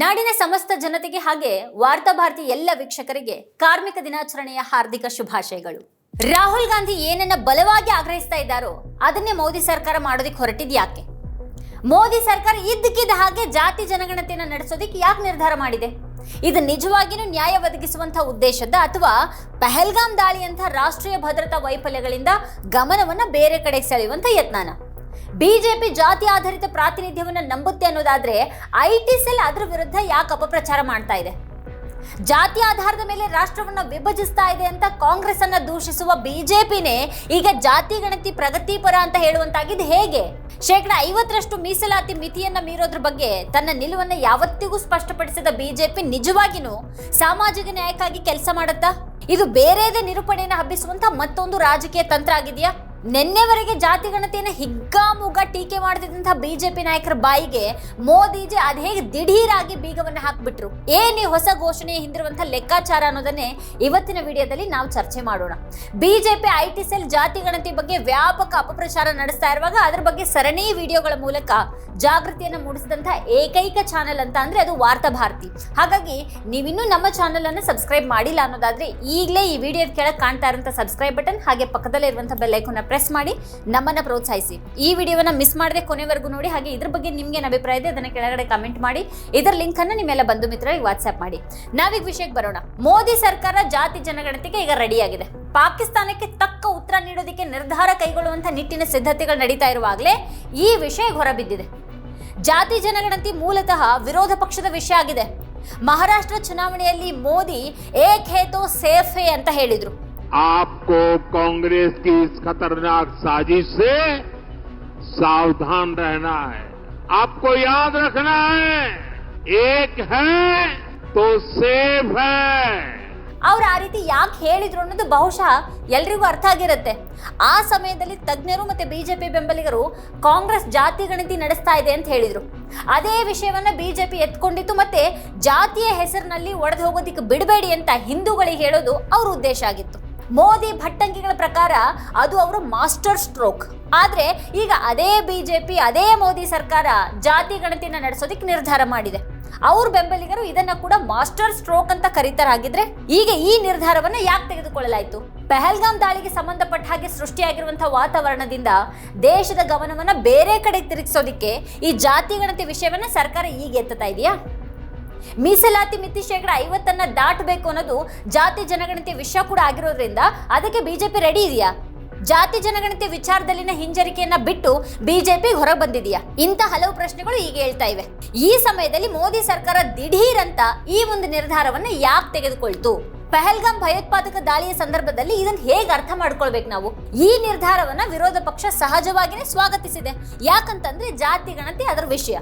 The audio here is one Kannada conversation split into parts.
ನಾಡಿನ ಸಮಸ್ತ ಜನತೆಗೆ ಹಾಗೆ ವಾರ್ತಾ ಭಾರತಿ ಎಲ್ಲ ವೀಕ್ಷಕರಿಗೆ ಕಾರ್ಮಿಕ ದಿನಾಚರಣೆಯ ಹಾರ್ದಿಕ ಶುಭಾಶಯಗಳು. ರಾಹುಲ್ ಗಾಂಧಿ ಏನನ್ನ ಬಲವಾಗಿ ಆಗ್ರಹಿಸ್ತಾ ಇದ್ದಾರೋ ಅದನ್ನೇ ಮೋದಿ ಸರ್ಕಾರ ಮಾಡೋದಕ್ಕೆ ಹೊರಟಿದ್ ಯಾಕೆ? ಮೋದಿ ಸರ್ಕಾರ ಇದ್ದಕ್ಕಿದ್ದ ಹಾಗೆ ಜಾತಿ ಜನಗಣತಿಯನ್ನು ನಡೆಸೋದಿಕ್ ಯಾಕೆ ನಿರ್ಧಾರ ಮಾಡಿದೆ? ಇದು ನಿಜವಾಗಿಯೂ ನ್ಯಾಯ ಒದಗಿಸುವಂತಹ ಉದ್ದೇಶದ ಅಥವಾ ಪಹಲ್ಗಾಮ್ ದಾಳಿಯಂತಹ ರಾಷ್ಟ್ರೀಯ ಭದ್ರತಾ ವೈಫಲ್ಯಗಳಿಂದ ಗಮನವನ್ನ ಬೇರೆ ಕಡೆ ಸೆಳೆಯುವಂತ ಯತ್ನಾನ? ಬಿಜೆಪಿ ಜಾತಿ ಆಧಾರಿತ ಪ್ರಾತಿನಿಧ್ಯವನ್ನ ನಂಬುತ್ತೆ ಅನ್ನೋದಾದ್ರೆ ಐ ಟಿ ಸೆಲ್ ಅದರ ವಿರುದ್ಧ ಯಾಕೆ ಅಪಪ್ರಚಾರ ಮಾಡ್ತಾ ಇದೆ? ಜಾತಿ ಆಧಾರದ ಮೇಲೆ ರಾಷ್ಟ್ರವನ್ನ ವಿಭಜಿಸ್ತಾ ಇದೆ ಅಂತ ಕಾಂಗ್ರೆಸ್ ಅನ್ನ ದೂಷಿಸುವ ಬಿಜೆಪಿನೇ ಈಗ ಜಾತಿ ಗಣತಿ ಪ್ರಗತಿಪರ ಅಂತ ಹೇಳುವಂತಾಗಿದ್ದು ಹೇಗೆ? ಶೇಕಡ ಐವತ್ತರಷ್ಟು ಮೀಸಲಾತಿ ಮಿತಿಯನ್ನ ಮೀರೋದ್ರ ಬಗ್ಗೆ ತನ್ನ ನಿಲುವನ್ನ ಯಾವತ್ತಿಗೂ ಸ್ಪಷ್ಟಪಡಿಸಿದ ಬಿಜೆಪಿ ನಿಜವಾಗಿನೂ ಸಾಮಾಜಿಕ ನ್ಯಾಯಕ್ಕಾಗಿ ಕೆಲಸ ಮಾಡುತ್ತಾ? ಇದು ಬೇರೆದೇ ನಿರೂಪಣೆಯನ್ನು ಹಬ್ಬಿಸುವಂತ ಮತ್ತೊಂದು ರಾಜಕೀಯ ತಂತ್ರ ಆಗಿದೆಯಾ? ನಿನ್ನೆವರೆಗೆ ಜಾತಿ ಗಣತಿಯನ್ನು ಹಿಗ್ಗಾಮುಗ್ಗ ಟೀಕೆ ಮಾಡ್ತಿದ್ದಂತಹ ಬಿಜೆಪಿ ನಾಯಕರ ಬಾಯಿಗೆ ಮೋದಿಜಿ ಅದ್ ಹೇಗೆ ದಿಢೀರಾಗಿ ಬೀಗವನ್ನ ಹಾಕ್ಬಿಟ್ರು? ಏನೇ ಹೊಸ ಘೋಷಣೆ ಹಿಂದಿರುವಂತಹ ಲೆಕ್ಕಾಚಾರ ಅನ್ನೋದನ್ನೇ ಇವತ್ತಿನ ವಿಡಿಯೋದಲ್ಲಿ ನಾವು ಚರ್ಚೆ ಮಾಡೋಣ. ಬಿಜೆಪಿ ಐ ಟಿ ಸೆಲ್ ಜಾತಿ ಗಣತಿ ಬಗ್ಗೆ ವ್ಯಾಪಕ ಅಪಪ್ರಚಾರ ನಡೆಸ್ತಾ ಇರುವಾಗ ಅದ್ರ ಬಗ್ಗೆ ಸರಣಿ ವಿಡಿಯೋಗಳ ಮೂಲಕ ಜಾಗೃತಿಯನ್ನು ಮೂಡಿಸಿದಂತಹ ಏಕೈಕ ಚಾನೆಲ್ ಅಂತ ಅಂದ್ರೆ ಅದು ವಾರ್ತಾ ಭಾರತಿ. ಹಾಗಾಗಿ ನೀವಿನ್ನೂ ನಮ್ಮ ಚಾನೆಲ್ ಅನ್ನು ಸಬ್ಸ್ಕ್ರೈಬ್ ಮಾಡಿಲ್ಲ ಅನ್ನೋದಾದ್ರೆ ಈಗಲೇ ಈ ವಿಡಿಯೋದ ಕೆಳಗೆ ಕಾಣ್ತಾ ಇರುವಂತಹ ಸಬ್ಸ್ಕ್ರೈಬ್ ಬಟನ್ ಹಾಗೆ ಪಕ್ಕದಲ್ಲೇ ಇರುವಂತಹ ಬೆಲ್ ಐಕಾನ್ ಪ್ರೆಸ್ ಮಾಡಿ ನಮ್ಮನ್ನ ಪ್ರೋತ್ಸಾಹಿಸಿ. ಈ ವಿಡಿಯೋನ ಮಿಸ್ ಮಾಡದೆ ಕೊನೆವರೆಗೂ ನೋಡಿ, ಹಾಗೆ ಇದ್ರ ಬಗ್ಗೆ ನಿಮ್ಗೆ ಏನು ಅಭಿಪ್ರಾಯ ಇದೆ ಅದನ್ನ ಕೆಳಗಡೆ ಕಮೆಂಟ್ ಮಾಡಿ, ಇದರ ಲಿಂಕ್ ಅನ್ನು ನಿಮ್ಮೆಲ್ಲ ಬಂಧು ಮಿತ್ರರಿಗೆ ವಾಟ್ಸ್ಆಪ್ ಮಾಡಿ. ನಾವೀಗ ವಿಷಯಕ್ಕೆ ಬರೋಣ. ಮೋದಿ ಸರ್ಕಾರ ಜಾತಿ ಜನಗಣತಿಗೆ ಈಗ ರೆಡಿ ಆಗಿದೆ. ಪಾಕಿಸ್ತಾನಕ್ಕೆ ತಕ್ಕ ಉತ್ತರ ನೀಡೋದಕ್ಕೆ ನಿರ್ಧಾರ ಕೈಗೊಳ್ಳುವಂತ ನಿಟ್ಟಿನ ಸಿದ್ಧತೆಗಳು ನಡೀತಾ ಇರುವಾಗಲೇ ಈ ವಿಷಯ ಹೊರಬಿದ್ದಿದೆ ಜಾತಿ ಜನಗಣತಿ ಮೂಲತಃ ವಿರೋಧ ಪಕ್ಷದ ವಿಷಯ ಆಗಿದೆ. ಮಹಾರಾಷ್ಟ್ರ ಚುನಾವಣೆಯಲ್ಲಿ ಮೋದಿ ಏಕ್ ಹೇ ತೋ ಸೇಫ್ ಅಂತ ಹೇಳಿದ್ರು. आपको कांग्रेस की इस खतरनाक साजिश से सावधान रहना है आपको याद रखना है एक है तो सेफ है ಅವ್ರು ಆ ರೀತಿ ಯಾಕೆ ಹೇಳಿದ್ರು ಅನ್ನೋದು ಬಹುಶಃ ಎಲ್ರಿಗೂ ಅರ್ಥ ಆಗಿರುತ್ತೆ ಆ ಸಮಯದಲ್ಲಿ ತಜ್ಞರು ಮತ್ತೆ ಬಿಜೆಪಿ ಬೆಂಬಲಿಗರು ಕಾಂಗ್ರೆಸ್ ಜಾತಿ ಗಣತಿ ನಡೆಸ್ತಾ ಇದೆ ಅಂತ ಹೇಳಿದ್ರು ಅದೇ ವಿಷಯವನ್ನ ಬಿಜೆಪಿ ಎತ್ಕೊಂಡಿತ್ತು ಮತ್ತೆ ಜಾತಿಯ ಹೆಸರಿನಲ್ಲಿ ಒಡೆದು ಹೋಗೋದಿಕ್ಕೆ ಬಿಡಬೇಡಿ ಅಂತ ಹಿಂದೂಗಳಿಗೆ ಹೇಳೋದು ಅವ್ರ ಉದ್ದೇಶ ಆಗಿತ್ತು ಮೋದಿ ಭಟ್ಟಂಗಿಗಳ ಪ್ರಕಾರ ಅದು ಅವರ ಮಾಸ್ಟರ್ ಸ್ಟ್ರೋಕ್. ಆದರೆ ಈಗ ಅದೇ ಬಿಜೆಪಿ, ಅದೇ ಮೋದಿ ಸರ್ಕಾರ ಜಾತಿ ಗಣತಿನ ನಡೆಸೋದಕ್ಕೆ ನಿರ್ಧಾರ ಮಾಡಿದೆ. ಅವ್ರ ಬೆಂಬಲಿಗರು ಇದನ್ನ ಕೂಡ ಮಾಸ್ಟರ್ ಸ್ಟ್ರೋಕ್ ಅಂತ ಕರೀತಾರಾಗಿದ್ರೆ ಈಗ ಈ ನಿರ್ಧಾರವನ್ನ ಯಾಕೆ ತೆಗೆದುಕೊಳ್ಳಲಾಯಿತು? ಪೆಹಲ್ಗಾಮ್ ದಾಳಿಗೆ ಸಂಬಂಧಪಟ್ಟ ಹಾಗೆ ಸೃಷ್ಟಿಯಾಗಿರುವಂತಹ ವಾತಾವರಣದಿಂದ ದೇಶದ ಗಮನವನ್ನ ಬೇರೆ ಕಡೆ ತಿರುಗಿಸೋದಿಕ್ಕೆ ಈ ಜಾತಿ ಗಣತಿ ವಿಷಯವನ್ನ ಸರ್ಕಾರ ಈಗ ಎತ್ತುತ್ತಾ ಇದೆಯಾ? ಮೀಸಲಾತಿ ಮಿತಿ ಶೇಕಡ ಐವತ್ತನ್ನ ದಾಟಬೇಕು ಅನ್ನೋದು ಜಾತಿ ಜನಗಣತಿ ವಿಷಯ ಕೂಡ ಆಗಿರೋದ್ರಿಂದ ಅದಕ್ಕೆ ಬಿಜೆಪಿ ರೆಡಿ ಇದೆಯಾ? ಜಾತಿ ಜನಗಣತಿ ವಿಚಾರದಲ್ಲಿನ ಹಿಂಜರಿಕೆಯನ್ನ ಬಿಟ್ಟು ಬಿಜೆಪಿ ಹೊರ ಬಂದಿದೆಯಾ? ಇಂಥ ಹಲವು ಪ್ರಶ್ನೆಗಳು ಈಗ ಹೇಳ್ತಾ ಇವೆ. ಈ ಸಮಯದಲ್ಲಿ ಮೋದಿ ಸರ್ಕಾರ ದಿಢೀರ್ ಅಂತ ಈ ಒಂದು ನಿರ್ಧಾರವನ್ನ ಯಾಕೆ ತೆಗೆದುಕೊಳ್ತು? ಪಹಲ್ಗಾಮ್ ಭಯೋತ್ಪಾದಕ ದಾಳಿಯ ಸಂದರ್ಭದಲ್ಲಿ ಇದನ್ನ ಹೇಗೆ ಅರ್ಥ ಮಾಡ್ಕೊಳ್ಬೇಕು ನಾವು? ಈ ನಿರ್ಧಾರವನ್ನ ವಿರೋಧ ಪಕ್ಷ ಸಹಜವಾಗಿಯೇ ಸ್ವಾಗತಿಸಿದೆ. ಯಾಕಂತಂದ್ರೆ ಜಾತಿ ಗಣತಿ ಅದರ ವಿಷಯ.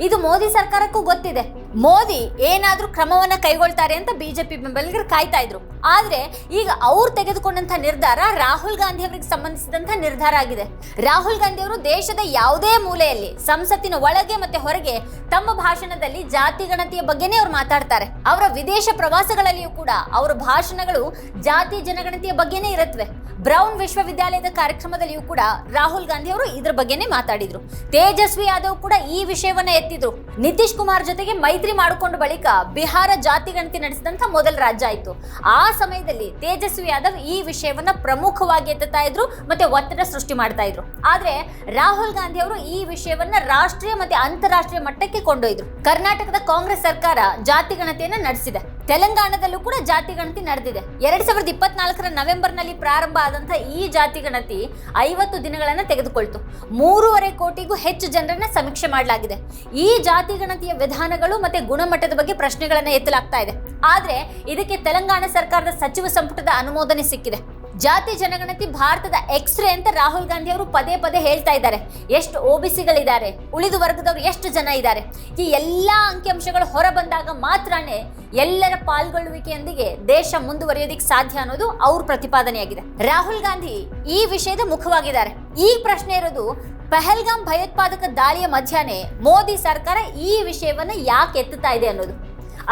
ಇದು ಮೋದಿ ಸರ್ಕಾರಕ್ಕೂ ಗೊತ್ತಿದೆ. ಮೋದಿ ಏನಾದರೂ ಕ್ರಮವನ್ನ ಕೈಗೊಳ್ತಾರೆ ಅಂತ ಬಿಜೆಪಿ ಬೆಂಬಲಿಗರು ಕಾಯ್ತಾ ಇದ್ರು. ಆದ್ರೆ ಈಗ ಅವ್ರು ತೆಗೆದುಕೊಂಡಂತ ನಿರ್ಧಾರ ರಾಹುಲ್ ಗಾಂಧಿ ಅವರಿಗೆ ಸಂಬಂಧಿಸಿದಂತ ನಿರ್ಧಾರ ಆಗಿದೆ. ರಾಹುಲ್ ಗಾಂಧಿ ಅವರು ದೇಶದ ಯಾವುದೇ ಮೂಲೆಯಲ್ಲಿ, ಸಂಸತ್ತಿನ ಒಳಗೆ ಮತ್ತೆ ಹೊರಗೆ ತಮ್ಮ ಭಾಷಣದಲ್ಲಿ ಜಾತಿ ಗಣತಿಯ ಬಗ್ಗೆನೇ ಅವ್ರು ಮಾತಾಡ್ತಾರೆ. ಅವರ ವಿದೇಶ ಪ್ರವಾಸಗಳಲ್ಲಿಯೂ ಕೂಡ ಅವರ ಭಾಷಣಗಳು ಜಾತಿ ಜನಗಣತಿಯ ಬಗ್ಗೆನೇ ಇರುತ್ತವೆ ಬ್ರೌನ್ ವಿಶ್ವವಿದ್ಯಾಲಯದ ಕಾರ್ಯಕ್ರಮದಲ್ಲಿಯೂ ಕೂಡ ರಾಹುಲ್ ಗಾಂಧಿ ಅವರು ಇದ್ರ ಬಗ್ಗೆನೇ ಮಾತಾಡಿದ್ರು. ತೇಜಸ್ವಿ ಯಾದವ್ ಕೂಡ ಈ ವಿಷಯವನ್ನ ಎತ್ತಿದ್ರು. ನಿತೀಶ್ ಕುಮಾರ್ ಜೊತೆಗೆ ಮೈತ್ರಿ ಮಾಡಿಕೊಂಡ ಬಳಿಕ ಬಿಹಾರ ಜಾತಿ ಗಣತಿ ನಡೆಸಿದಂತ ಮೊದಲ ರಾಜ್ಯ ಆಯ್ತು. ಆ ಸಮಯದಲ್ಲಿ ತೇಜಸ್ವಿ ಯಾದವ್ ಈ ವಿಷಯವನ್ನ ಪ್ರಮುಖವಾಗಿ ಎತ್ತುತ್ತಾ ಇದ್ರು ಮತ್ತೆ ಒತ್ತಡ ಸೃಷ್ಟಿ ಮಾಡ್ತಾ ಇದ್ರು. ಆದ್ರೆ ರಾಹುಲ್ ಗಾಂಧಿ ಅವರು ಈ ವಿಷಯವನ್ನ ರಾಷ್ಟ್ರೀಯ ಮತ್ತೆ ಅಂತಾರಾಷ್ಟ್ರೀಯ ಮಟ್ಟಕ್ಕೆ ಕೊಂಡೊಯ್ದ್ರು. ಕರ್ನಾಟಕದ ಕಾಂಗ್ರೆಸ್ ಸರ್ಕಾರ ಜಾತಿ ಗಣತಿಯನ್ನ ನಡೆಸಿದೆ. ತೆಲಂಗಾಣದಲ್ಲೂ ಕೂಡ ಜಾತಿ ಗಣತಿ ನಡೆದಿದೆ. ಎರಡ್ ಸಾವಿರದ ಇಪ್ಪತ್ನಾಲ್ಕರ ನವೆಂಬರ್ನಲ್ಲಿ ಪ್ರಾರಂಭ ಆದಂತಹ ಈ ಜಾತಿ ಗಣತಿ ಐವತ್ತು ದಿನಗಳನ್ನು ತೆಗೆದುಕೊಳ್ತು. ಮೂರುವರೆ ಕೋಟಿಗೂ ಹೆಚ್ಚು ಜನರನ್ನ ಸಮೀಕ್ಷೆ ಮಾಡಲಾಗಿದೆ. ಈ ಜಾತಿ ಗಣತಿಯ ವಿಧಾನಗಳು ಮತ್ತೆ ಗುಣಮಟ್ಟದ ಬಗ್ಗೆ ಪ್ರಶ್ನೆಗಳನ್ನು ಎತ್ತಲಾಗ್ತಾ ಇದೆ. ಆದ್ರೆ ಇದಕ್ಕೆ ತೆಲಂಗಾಣ ಸರ್ಕಾರದ ಸಚಿವ ಸಂಪುಟದ ಅನುಮೋದನೆ ಸಿಕ್ಕಿದೆ. ಜಾತಿ ಜನಗಣತಿ ಭಾರತದ ಎಕ್ಸ್ರೇ ಅಂತ ರಾಹುಲ್ ಗಾಂಧಿ ಅವರು ಪದೇ ಪದೇ ಹೇಳ್ತಾ ಇದ್ದಾರೆ. ಎಷ್ಟು ಓಬಿಸಿಗಳಿದ್ದಾರೆ ಉಳಿದ ವರ್ಗದವರು ಎಷ್ಟು ಜನ ಇದ್ದಾರೆ? ಈ ಎಲ್ಲಾ ಅಂಕಿಅಂಶಗಳು ಹೊರ ಬಂದಾಗ ಮಾತ್ರನೇ ಎಲ್ಲರ ಪಾಲ್ಗೊಳ್ಳುವಿಕೆಯೊಂದಿಗೆ ದೇಶ ಮುಂದುವರಿಯೋದಿಕ್ಕೆ ಸಾಧ್ಯ ಅನ್ನೋದು ಅವ್ರ ಪ್ರತಿಪಾದನೆಯಾಗಿದೆ. ರಾಹುಲ್ ಗಾಂಧಿ ಈ ವಿಷಯದ ಮುಖವಾಗಿದ್ದಾರೆ. ಈ ಪ್ರಶ್ನೆ ಇರೋದು ಪಹಲ್ಗಾಮ್ ಭಯೋತ್ಪಾದಕ ದಾಳಿಯ ಮಧ್ಯಾಹ್ನ ಮೋದಿ ಸರ್ಕಾರ ಈ ವಿಷಯವನ್ನ ಯಾಕೆ ಎತ್ತುತ್ತಾ ಇದೆ ಅನ್ನೋದು.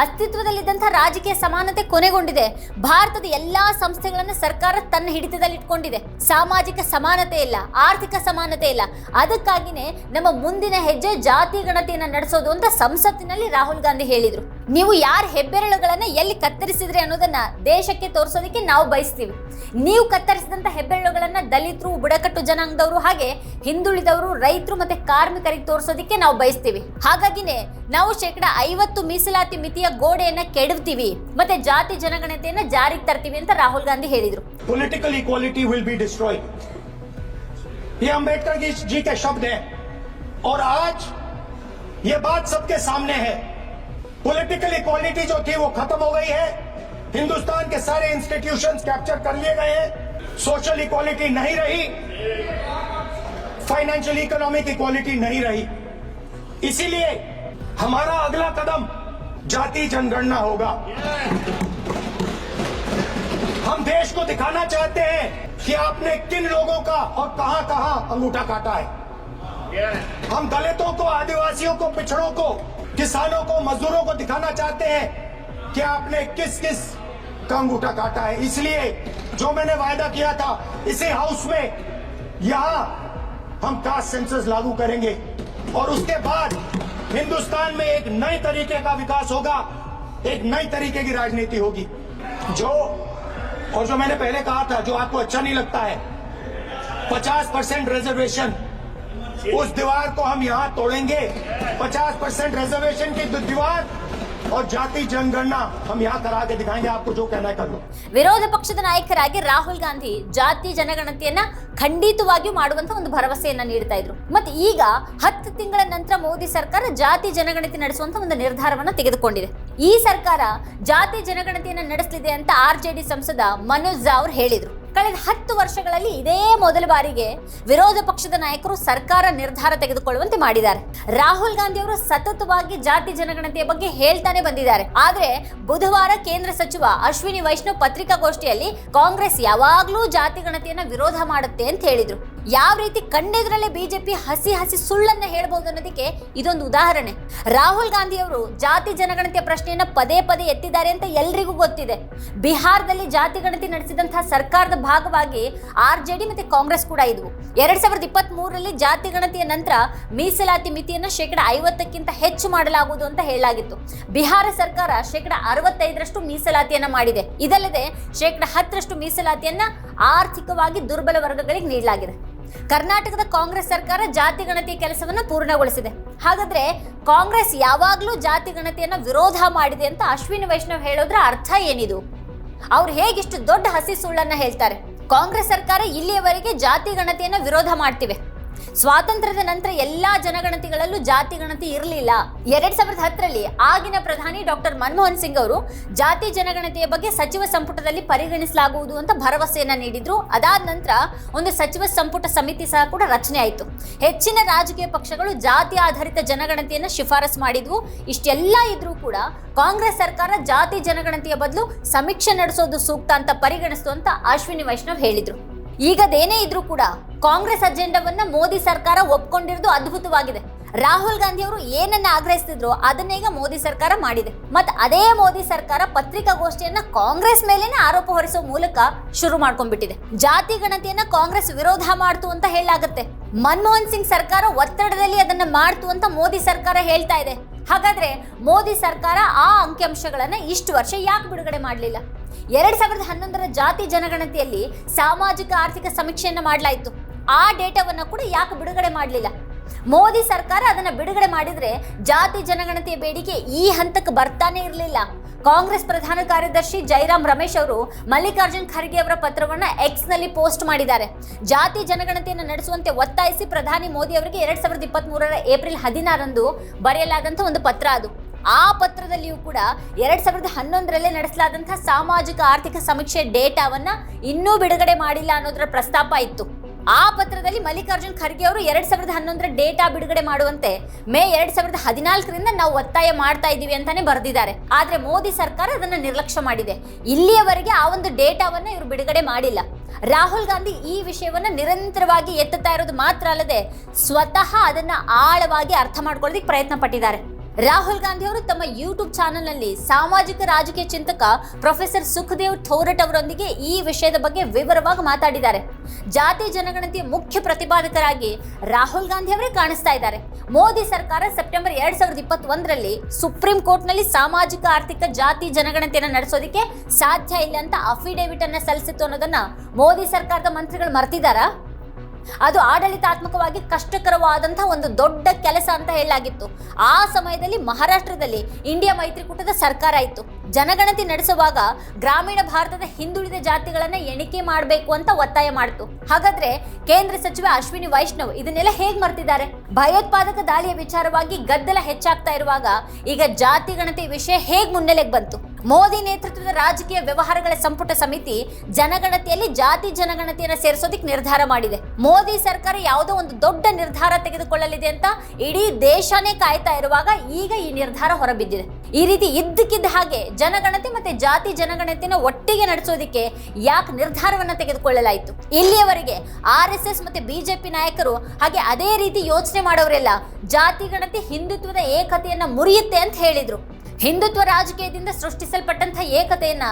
ಅಸ್ತಿತ್ವದಲ್ಲಿದ್ದಂತಹ ರಾಜಕೀಯ ಸಮಾನತೆ ಕೊನೆಗೊಂಡಿದೆ. ಭಾರತದ ಎಲ್ಲಾ ಸಂಸ್ಥೆಗಳನ್ನು ಸರ್ಕಾರ ತನ್ನ ಹಿಡಿತದಲ್ಲಿ ಇಟ್ಕೊಂಡಿದೆ ಸಾಮಾಜಿಕ ಸಮಾನತೆ ಇಲ್ಲ, ಆರ್ಥಿಕ ಸಮಾನತೆ ಇಲ್ಲ. ಅದಕ್ಕಾಗಿನೇ ನಮ್ಮ ಮುಂದಿನ ಹೆಜ್ಜೆ ಜಾತಿ ಗಣತಿಯನ್ನ ನಡೆಸೋದು ಅಂತ ಸಂಸತ್ತಿನಲ್ಲಿ ರಾಹುಲ್ ಗಾಂಧಿ ಹೇಳಿದ್ರು. ನೀವು ಯಾರ ಹೆಬ್ಬೆರಳುಗಳನ್ನ ಎಲ್ಲಿ ಕತ್ತರಿಸಿದ್ರಿ ಅನ್ನೋದನ್ನ ದೇಶಕ್ಕೆ ತೋರಿಸೋದಕ್ಕೆ ನಾವು ಬಯಸ್ತೀವಿ ನೀವು ಕತ್ತರಿಸಿದಂತ ಹೆಬ್ಬೆರಳುಗಳನ್ನ ದಲಿತರು ಬುಡಕಟ್ಟು ಜನಾಂಗದವರು ಹಾಗೆ ಹಿಂದುಳಿದವರು ರೈತರು ಮತ್ತೆ ಕಾರ್ಮಿಕರಿಗೆ ತೋರಿಸೋದಕ್ಕೆ ನಾವು ಬಯಸ್ತೀವಿ ಹಾಗಾಗಿನೇ ನಾವು ಶೇಕಡ ಐವತ್ತು ಮೀಸಲಾತಿ ಮಿತಿಯ ಗೋಡೆಯನ್ನ ಕೆಡವ್ತೀವಿ ಮತ್ತೆ ಜಾತಿ ಜನಗಣತಿಯನ್ನ ಜಾರಿಗೆ ತರ್ತೀವಿ ಅಂತ ರಾಹುಲ್ ಗಾಂಧಿ ಹೇಳಿದ್ರು political equality will be destroyed ये अंबेडकर जी, जी के शब्द हैं और आज ये बात सबके सामने है political equality जो थी वो खत्म हो गई है। हिंदुस्तान के सारे इंस्टीट्यूशन कैप्चर कर लिए गए हैं। सोशल इक्वालिटी नहीं रही। फाइनेंशियल इकोनॉमिक इक्वालिटी नहीं रही। इसीलिए हमारा अगला कदम जाति जनगणना होगा। हम देश को दिखाना चाहते हैं कि आपने किन लोगों का और कहाँ कहाँ अंगूठा काटा है। हम दलितों को, आदिवासियों को, पिछड़ों को किसानों को, मजदूरों को दिखाना चाहते हैं कि आपने किस किस का अंगूठा काटा है। इसलिए जो मैंने वायदा किया था, इसी हाउस में यहाँ हम कास्ट सेंसस लागू करेंगे और उसके बाद हिंदुस्तान में एक नए तरीके का विकास होगा, एक नई तरीके की राजनीति होगी। जो, और जो मैंने पहले कहा था, जो आपको अच्छा नहीं लगता है 50 परसेंट रिजर्वेशन उस दीवार को हम यहाँ तोड़ेंगे 50 परसेंट रिजर्वेशन की दो दीवार और जाति जनगणना हम यहाँ करा के दिखाएंगे आपको जो कहना है कर लो ವಿರೋಧ ಪಕ್ಷದ ನಾಯಕರಾಗಿ ರಾಹುಲ್ ಗಾಂಧಿ ಜಾತಿ ಜನಗಣತಿಯನ್ನ ಖಂಡಿತವಾಗಿಯೂ ಮಾಡುವಂತ ಒಂದು ಭರವಸೆಯನ್ನ ನೀಡ್ತಾ ಇದ್ರು ಮತ್ತೆ ಈಗ ಹತ್ತು ತಿಂಗಳ ನಂತರ ಮೋದಿ ಸರ್ಕಾರ ಜಾತಿ ಜನಗಣತಿ ನಡೆಸುವಂತ ಒಂದು ನಿರ್ಧಾರವನ್ನ ತೆಗೆದುಕೊಂಡಿದೆ ಈ ಸರ್ಕಾರ ಜಾತಿ ಜನಗಣತಿಯನ್ನ ನಡೆಸಲಿದೆ ಅಂತ ಆರ್ ಜೆ ಡಿ ಸಂಸದ ಮನೋಜ್ ಝಾ ಅವ್ರು ಹೇಳಿದ್ರು ಕಳೆದ ಹತ್ತು ವರ್ಷಗಳಲ್ಲಿ ಇದೇ ಮೊದಲ ಬಾರಿಗೆ ವಿರೋಧ ಪಕ್ಷದ ನಾಯಕರು ಸರ್ಕಾರ ನಿರ್ಧಾರ ತೆಗೆದುಕೊಳ್ಳುವಂತೆ ಮಾಡಿದ್ದಾರೆ. ರಾಹುಲ್ ಗಾಂಧಿ ಅವರು ಸತತವಾಗಿ ಜಾತಿ ಜನಗಣತಿಯ ಬಗ್ಗೆ ಹೇಳ್ತಾನೆ ಬಂದಿದ್ದಾರೆ. ಆದ್ರೆ ಬುಧವಾರ ಕೇಂದ್ರ ಸಚಿವ ಅಶ್ವಿನಿ ವೈಷ್ಣವ್ ಪತ್ರಿಕಾಗೋಷ್ಠಿಯಲ್ಲಿ ಕಾಂಗ್ರೆಸ್ ಯಾವಾಗಲೂ ಜಾತಿ ಗಣತಿಯನ್ನ ವಿರೋಧ ಮಾಡುತ್ತೆ ಅಂತ ಹೇಳಿದ್ರು. ಯಾವ ರೀತಿ ಕಣ್ಣೆದುರಲ್ಲೇ ಬಿಜೆಪಿ ಹಸಿ ಹಸಿ ಸುಳ್ಳನ್ನ ಹೇಳ್ಬೋದು ಅನ್ನೋದಕ್ಕೆ ಇದೊಂದು ಉದಾಹರಣೆ. ರಾಹುಲ್ ಗಾಂಧಿ ಅವರು ಜಾತಿ ಜನಗಣತಿಯ ಪ್ರಶ್ನೆಯನ್ನ ಪದೇ ಪದೇ ಎತ್ತಿದ್ದಾರೆ ಅಂತ ಎಲ್ರಿಗೂ ಗೊತ್ತಿದೆ. ಬಿಹಾರದಲ್ಲಿ ಜಾತಿ ಗಣತಿ ನಡೆಸಿದಂತಹ ಸರ್ಕಾರದ ಭಾಗವಾಗಿ ಆರ್ ಜೆ ಡಿ ಮತ್ತೆ ಕಾಂಗ್ರೆಸ್ ಕೂಡ ಇದ್ವು. ಎರಡ್ ಸಾವಿರದ ಇಪ್ಪತ್ತ್ ಜಾತಿ ಗಣತಿಯ ನಂತರ ಮೀಸಲಾತಿ ಮಿತಿಯನ್ನ ಶೇಕಡ ಐವತ್ತಕ್ಕಿಂತ ಹೆಚ್ಚು ಮಾಡಲಾಗುವುದು ಅಂತ ಹೇಳಲಾಗಿತ್ತು. ಬಿಹಾರ ಸರ್ಕಾರ ಶೇಕಡ ಅರವತ್ತೈದರಷ್ಟು ಮೀಸಲಾತಿಯನ್ನ ಮಾಡಿದೆ. ಇದಲ್ಲದೆ ಶೇಕಡ ಹತ್ತರಷ್ಟು ಮೀಸಲಾತಿಯನ್ನ ಆರ್ಥಿಕವಾಗಿ ದುರ್ಬಲ ವರ್ಗಗಳಿಗೆ ನೀಡಲಾಗಿದೆ. ಕರ್ನಾಟಕದ ಕಾಂಗ್ರೆಸ್ ಸರ್ಕಾರ ಜಾತಿ ಗಣತಿ ಕೆಲಸವನ್ನು ಪೂರ್ಣಗೊಳಿಸಿದೆ. ಹಾಗಾದ್ರೆ ಕಾಂಗ್ರೆಸ್ ಯಾವಾಗಲೂ ಜಾತಿ ಗಣತಿಯನ್ನ ವಿರೋಧ ಮಾಡಿದೆ ಅಂತ ಅಶ್ವಿನಿ ವೈಷ್ಣವ್ ಹೇಳೋದ್ರ ಅರ್ಥ ಏನಿದು? ಅವ್ರು ಹೇಗಿಷ್ಟು ದೊಡ್ಡ ಹಸಿ ಸುಳ್ಳನ್ನ ಹೇಳ್ತಾರೆ? ಕಾಂಗ್ರೆಸ್ ಸರ್ಕಾರ ಇಲ್ಲಿಯವರೆಗೆ ಜಾತಿ ಗಣತಿಯನ್ನ ವಿರೋಧ ಮಾಡ್ತಿವೆ. ಸ್ವಾತಂತ್ರ್ಯದ ನಂತರ ಎಲ್ಲಾ ಜನಗಣತಿಗಳಲ್ಲೂ ಜಾತಿ ಗಣತಿ ಇರಲಿಲ್ಲ. ಎರಡ್ ಸಾವಿರದ ಹತ್ತರಲ್ಲಿ ಆಗಿನ ಪ್ರಧಾನಿ ಡಾಕ್ಟರ್ ಮನಮೋಹನ್ ಸಿಂಗ್ ಅವರು ಜಾತಿ ಜನಗಣತಿಯ ಬಗ್ಗೆ ಸಚಿವ ಸಂಪುಟದಲ್ಲಿ ಪರಿಗಣಿಸಲಾಗುವುದು ಅಂತ ಭರವಸೆಯನ್ನ ನೀಡಿದ್ರು. ಅದಾದ ನಂತರ ಒಂದು ಸಚಿವ ಸಂಪುಟ ಸಮಿತಿ ಸಹ ಕೂಡ ರಚನೆ ಆಯಿತು. ಹೆಚ್ಚಿನ ರಾಜಕೀಯ ಪಕ್ಷಗಳು ಜಾತಿ ಆಧಾರಿತ ಜನಗಣತಿಯನ್ನು ಶಿಫಾರಸ್ ಮಾಡಿದ್ವು. ಇಷ್ಟೆಲ್ಲ ಇದ್ರೂ ಕೂಡ ಕಾಂಗ್ರೆಸ್ ಸರ್ಕಾರ ಜಾತಿ ಜನಗಣತಿಯ ಬದಲು ಸಮೀಕ್ಷೆ ನಡೆಸೋದು ಸೂಕ್ತ ಅಂತ ಪರಿಗಣಿಸ್ತು ಅಂತ ಅಶ್ವಿನಿ ವೈಷ್ಣವ್ ಹೇಳಿದ್ರು. ಈಗದೇನೇ ಇದ್ರೂ ಕೂಡ ಕಾಂಗ್ರೆಸ್ ಅಜೆಂಡವನ್ನ ಮೋದಿ ಸರ್ಕಾರ ಒಪ್ಕೊಂಡಿರೋದು ಅದ್ಭುತವಾಗಿದೆ. ರಾಹುಲ್ ಗಾಂಧಿ ಅವರು ಏನನ್ನ ಆಗ್ರಹಿಸ್ತಿದ್ರು ಅದನ್ನ ಈಗ ಮೋದಿ ಸರ್ಕಾರ ಮಾಡಿದೆ. ಮತ್ತೆ ಅದೇ ಮೋದಿ ಸರ್ಕಾರ ಪತ್ರಿಕಾಗೋಷ್ಠಿಯನ್ನ ಕಾಂಗ್ರೆಸ್ ಮೇಲೇನೆ ಆರೋಪ ಹೊರಿಸೋ ಮೂಲಕ ಶುರು ಮಾಡ್ಕೊಂಡ್ಬಿಟ್ಟಿದೆ. ಜಾತಿ ಗಣತಿಯನ್ನ ಕಾಂಗ್ರೆಸ್ ವಿರೋಧ ಮಾಡ್ತು ಅಂತ ಹೇಳಲಾಗುತ್ತೆ. ಮನಮೋಹನ್ ಸಿಂಗ್ ಸರ್ಕಾರ ಒತ್ತಡದಲ್ಲಿ ಅದನ್ನ ಮಾಡ್ತು ಅಂತ ಮೋದಿ ಸರ್ಕಾರ ಹೇಳ್ತಾ ಇದೆ. ಹಾಗಾದ್ರೆ ಮೋದಿ ಸರ್ಕಾರ ಆ ಅಂಕಿಅಂಶಗಳನ್ನ ಇಷ್ಟು ವರ್ಷ ಯಾಕೆ ಬಿಡುಗಡೆ ಮಾಡಲಿಲ್ಲ? ಎರಡ್ ಸಾವಿರದ ಹನ್ನೊಂದರ ಜಾತಿ ಜನಗಣತಿಯಲ್ಲಿ ಸಾಮಾಜಿಕ ಆರ್ಥಿಕ ಸಮೀಕ್ಷೆಯನ್ನು ಮಾಡಲಾಯಿತು. ಆ ಡೇಟಾವನ್ನು ಕೂಡ ಯಾಕೆ ಬಿಡುಗಡೆ ಮಾಡಲಿಲ್ಲ? ಮೋದಿ ಸರ್ಕಾರ ಅದನ್ನು ಬಿಡುಗಡೆ ಮಾಡಿದರೆ ಜಾತಿ ಜನಗಣತಿಯ ಬೇಡಿಕೆ ಈ ಹಂತಕ್ಕೆ ಬರ್ತಾನೆ ಇರಲಿಲ್ಲ. ಕಾಂಗ್ರೆಸ್ ಪ್ರಧಾನ ಕಾರ್ಯದರ್ಶಿ ಜೈರಾಮ್ ರಮೇಶ್ ಅವರು ಮಲ್ಲಿಕಾರ್ಜುನ್ ಖರ್ಗೆ ಅವರ ಪತ್ರವನ್ನ ಎಕ್ಸ್ನಲ್ಲಿ ಪೋಸ್ಟ್ ಮಾಡಿದ್ದಾರೆ. ಜಾತಿ ಜನಗಣತಿಯನ್ನು ನಡೆಸುವಂತೆ ಒತ್ತಾಯಿಸಿ ಪ್ರಧಾನಿ ಮೋದಿ ಅವರಿಗೆ ಎರಡ್ ಸಾವಿರದ ಇಪ್ಪತ್ತ್ ಮೂರರ ಏಪ್ರಿಲ್ ಹದಿನಾರಂದು ಬರೆಯಲಾದಂತಹ ಒಂದು ಪತ್ರ ಅದು. ಆ ಪತ್ರದಲ್ಲಿಯೂ ಕೂಡ ಎರಡ್ ಸಾವಿರದ ಹನ್ನೊಂದರಲ್ಲೇ ನಡೆಸಲಾದಂತಹ ಸಾಮಾಜಿಕ ಆರ್ಥಿಕ ಸಮೀಕ್ಷೆ ಡೇಟಾವನ್ನ ಇನ್ನೂ ಬಿಡುಗಡೆ ಮಾಡಿಲ್ಲ ಅನ್ನೋದರ ಪ್ರಸ್ತಾಪ ಇತ್ತು. ಆ ಪತ್ರದಲ್ಲಿ ಮಲ್ಲಿಕಾರ್ಜುನ್ ಖರ್ಗೆ ಅವರು ಎರಡ್ ಸಾವಿರದ ಹನ್ನೊಂದರ ಡೇಟಾ ಬಿಡುಗಡೆ ಮಾಡುವಂತೆ ಮೇ ಎರಡ್ ಸಾವಿರದ ಹದಿನಾಲ್ಕರಿಂದ ನಾವು ಒತ್ತಾಯ ಮಾಡ್ತಾ ಇದ್ದೀವಿ ಅಂತಾನೆ ಬರೆದಿದ್ದಾರೆ. ಆದ್ರೆ ಮೋದಿ ಸರ್ಕಾರ ಅದನ್ನ ನಿರ್ಲಕ್ಷ್ಯ ಮಾಡಿದೆ. ಇಲ್ಲಿಯವರೆಗೆ ಆ ಒಂದು ಡೇಟಾವನ್ನ ಇವರು ಬಿಡುಗಡೆ ಮಾಡಿಲ್ಲ. ರಾಹುಲ್ ಗಾಂಧಿ ಈ ವಿಷಯವನ್ನ ನಿರಂತರವಾಗಿ ಎತ್ತುತ್ತಾ ಇರೋದು ಮಾತ್ರ ಅಲ್ಲದೆ ಸ್ವತಃ ಅದನ್ನ ಆಳವಾಗಿ ಅರ್ಥ ಮಾಡ್ಕೊಳ್ಳೋದಕ್ಕೆ ಪ್ರಯತ್ನ ಪಟ್ಟಿದ್ದಾರೆ. ರಾಹುಲ್ ಗಾಂಧಿ ಅವರು ತಮ್ಮ ಯೂಟ್ಯೂಬ್ ಚಾನೆಲ್ನಲ್ಲಿ ಸಾಮಾಜಿಕ ರಾಜಕೀಯ ಚಿಂತಕ ಪ್ರೊಫೆಸರ್ ಸುಖದೇವ್ ಥೋರಟ್ ಅವರೊಂದಿಗೆ ಈ ವಿಷಯದ ಬಗ್ಗೆ ವಿವರವಾಗಿ ಮಾತಾಡಿದ್ದಾರೆ. ಜಾತಿ ಜನಗಣತಿಯ ಮುಖ್ಯ ಪ್ರತಿಪಾದಕರಾಗಿ ರಾಹುಲ್ ಗಾಂಧಿ ಅವರೇ ಕಾಣಿಸ್ತಾ ಇದ್ದಾರೆ. ಮೋದಿ ಸರ್ಕಾರ ಸೆಪ್ಟೆಂಬರ್ ಎರಡ್ ಸಾವಿರದ ಇಪ್ಪತ್ತ್ ಒಂದರಲ್ಲಿ ಸುಪ್ರೀಂ ಕೋರ್ಟ್ನಲ್ಲಿ ಸಾಮಾಜಿಕ, ಆರ್ಥಿಕ ಜಾತಿ ಜನಗಣತಿಯನ್ನು ನಡೆಸೋದಕ್ಕೆ ಸಾಧ್ಯ ಇಲ್ಲ ಅಂತ ಅಫಿಡೇವಿಟ್ ಅನ್ನ ಸಲ್ಲಿಸಿತ್ತು ಅನ್ನೋದನ್ನ ಮೋದಿ ಸರ್ಕಾರದ ಮಂತ್ರಿಗಳು ಮರ್ತಿದ್ದಾರಾ? ಅದು ಆಡಳಿತಾತ್ಮಕವಾಗಿ ಕಷ್ಟಕರವಾದಂತಹ ಒಂದು ದೊಡ್ಡ ಕೆಲಸ ಅಂತ ಹೇಳಲಾಗಿತ್ತು. ಆ ಸಮಯದಲ್ಲಿ ಮಹಾರಾಷ್ಟ್ರದಲ್ಲಿ ಇಂಡಿಯಾ ಮೈತ್ರಿಕೂಟದ ಸರ್ಕಾರ ಇತ್ತು. ಜನಗಣತಿ ನಡೆಸುವಾಗ ಗ್ರಾಮೀಣ ಭಾರತದ ಹಿಂದುಳಿದ ಜಾತಿಗಳನ್ನ ಎಣಿಕೆ ಮಾಡಬೇಕು ಅಂತ ಒತ್ತಾಯ ಮಾಡಿತು. ಹಾಗಾದ್ರೆ ಕೇಂದ್ರ ಸಚಿವ ಅಶ್ವಿನಿ ವೈಷ್ಣವ್ ಇದನ್ನೆಲ್ಲ ಹೇಗ್ ಮರ್ತಿದ್ದಾರೆ? ಭಯೋತ್ಪಾದಕ ದಾಳಿಯ ವಿಚಾರವಾಗಿ ಗದ್ದಲ ಹೆಚ್ಚಾಗ್ತಾ ಇರುವಾಗ ಈಗ ಜಾತಿ ಗಣತಿ ವಿಷಯ ಹೇಗ್ ಮುನ್ನೆಲೆಗೆ ಬಂತು? ಮೋದಿ ನೇತೃತ್ವದ ರಾಜಕೀಯ ವ್ಯವಹಾರಗಳ ಸಂಪುಟ ಸಮಿತಿ ಜನಗಣತಿಯಲ್ಲಿ ಜಾತಿ ಜನಗಣತಿಯನ್ನು ಸೇರಿಸೋದಕ್ಕೆ ನಿರ್ಧಾರ ಮಾಡಿದೆ. ಮೋದಿ ಸರ್ಕಾರ ಯಾವುದೋ ಒಂದು ದೊಡ್ಡ ನಿರ್ಧಾರ ತೆಗೆದುಕೊಳ್ಳಲಿದೆ ಅಂತ ಇಡೀ ದೇಶನೇ ಕಾಯ್ತಾ ಇರುವಾಗ ಈಗ ಈ ನಿರ್ಧಾರ ಹೊರಬಿದ್ದಿದೆ. ಈ ರೀತಿ ಇದ್ದಕ್ಕಿದ್ದ ಹಾಗೆ ಜನಗಣತಿ ಮತ್ತೆ ಜಾತಿ ಜನಗಣತಿನ ಒಟ್ಟಿಗೆ ನಡೆಸೋದಿಕ್ಕೆ ಯಾಕೆ ನಿರ್ಧಾರವನ್ನು ತೆಗೆದುಕೊಳ್ಳಲಾಯಿತು? ಇಲ್ಲಿಯವರೆಗೆ ಆರ್ ಎಸ್ ಎಸ್ ಮತ್ತೆ ಬಿಜೆಪಿ ನಾಯಕರು ಹಾಗೆ ಅದೇ ರೀತಿ ಯೋಚನೆ ಮಾಡೋರೆಲ್ಲ ಜಾತಿ ಗಣತಿ ಹಿಂದುತ್ವದ ಏಕತೆಯನ್ನ ಮುರಿಯುತ್ತೆ ಅಂತ ಹೇಳಿದ್ರು. ಹಿಂದುತ್ವ ರಾಜಕೀಯದಿಂದ ಸೃಷ್ಟಿಸಲ್ಪಟ್ಟಂತಹ ಏಕತೆಯನ್ನ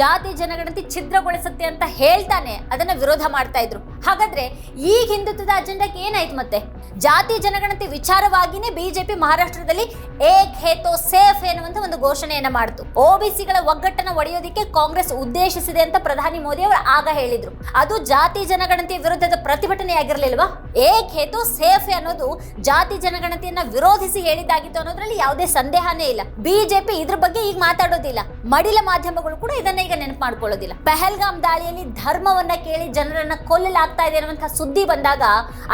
ಜಾತಿ ಜನಗಣತಿ ಛಿದ್ರಗೊಳಿಸುತ್ತೆ ಅಂತ ಹೇಳ್ತಾನೆ, ಅದನ್ನ ವಿರೋಧ ಮಾಡ್ತಾ ಇದ್ರು. ಹಾಗಾದ್ರೆ ಈಗ ಹಿಂದುತ್ವದ ಅಜೆಂಡಾಕ್ಕೆ ಏನಾಯ್ತು ಮತ್ತೆ? ಜಾತಿ ಜನಗಣತಿ ವಿಚಾರವಾಗಿನೇ ಬಿಜೆಪಿ ಮಹಾರಾಷ್ಟ್ರದಲ್ಲಿ ಏಕ್ ಹೇತೋ ಸೇಫ್ ಎನ್ನುವಂತ ಒಂದು ಘೋಷಣೆಯನ್ನ ಮಾಡಿತು. ಓಬಿಸಿಗಳ ಒಗ್ಗಟ್ಟನ್ನ ಒಡೆಯೋದಿಕ್ಕೆ ಕಾಂಗ್ರೆಸ್ ಉದ್ದೇಶಿಸಿದೆ ಅಂತ ಪ್ರಧಾನಿ ಮೋದಿ ಅವರು ಆಗ ಹೇಳಿದ್ರು. ಅದು ಜಾತಿ ಜನಗಣತಿ ವಿರುದ್ಧದ ಪ್ರತಿಭಟನೆ ಆಗಿರ್ಲಿಲ್ವಾ ಏಕ್ ಹೇತೋ ಸೇಫ್ ಅನ್ನೋದು ಜಾತಿ ಜನಗಣತಿಯನ್ನ ವಿರೋಧಿಸಿ ಹೇಳಿದ್ದಾಗಿತ್ತು ಅನ್ನೋದ್ರಲ್ಲಿ ಯಾವುದೇ ಸಂದೇಹನೇ ಇಲ್ಲ. ಬಿಜೆಪಿ ಇದ್ರ ಬಗ್ಗೆ ಈಗ ಮಾತಾಡೋದಿಲ್ಲ. ಮಡಿಲ ಮಾಧ್ಯಮಗಳು ಕೂಡ ಇದನ್ನ ಈಗ ನೆನಪು ಮಾಡ್ಕೊಳ್ಳೋದಿಲ್ಲ. ಪೆಹಲ್ಗಾಮ್ ದಾಳಿಯಲ್ಲಿ ಧರ್ಮವನ್ನ ಕೇಳಿ ಜನರನ್ನ ಕೊಲ್ಲಲಾಗ್ತಾ ಇದೆ ಅನ್ನುವಂತಹ ಸುದ್ದಿ ಬಂದಾಗ